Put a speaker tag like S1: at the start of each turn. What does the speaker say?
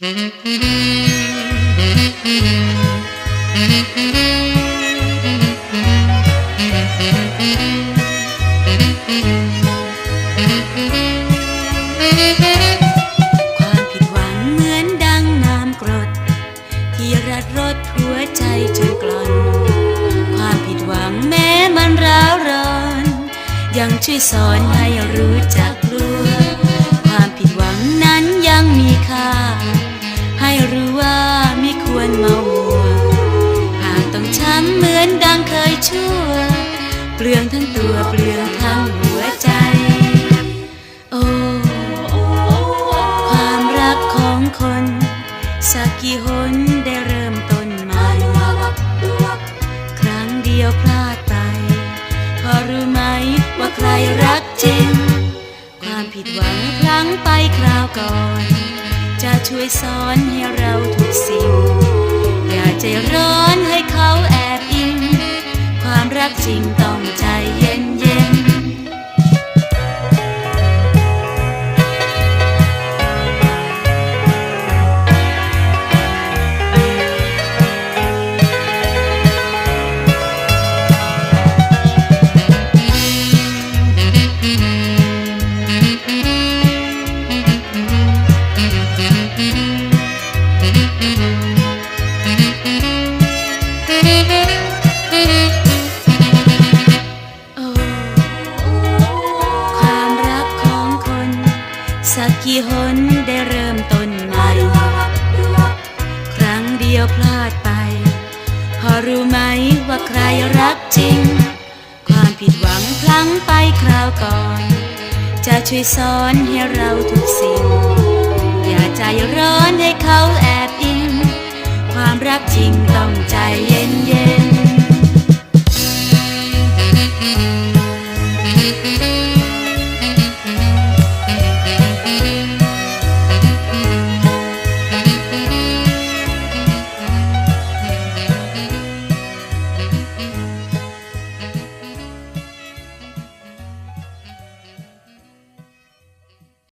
S1: ความผิดหวังเหมือนดังน้ำกรด ที่รัดรดหัวใจจนกลอนความผิดหวังแม้มันร้าวร้อน ยังช่วยสอนให้รู้จัก ไม่ควรเมามัวหากต้องช้ำเหมือนดังเคยชั่ว เปลืองทั้งตัวเปลืองทั้งหัวใจ โอ้ความรักของคน สักกี่หนได้เริ่มต้นใหม่ ครั้งเดียวพลาดไปพอรู้ไหมว่าใครรักจริง ความผิดหวังพลั้งไปคราวก่อน จะช่วยสอนให้เรา สิ่งอย่าใจร้อนให้เขา สักกี่หนได้เริ่มต้นใหม่ ครั้งเดียวพลาดไป พอรู้ไหมว่าใครรักจริง ความผิดหวังพลั้งไปคราวก่อน จะช่วยสอนให้เราทุกสิ่ง อย่าใจร้อนให้เขาแอบอิง ความรักจริงต้องใจเย็น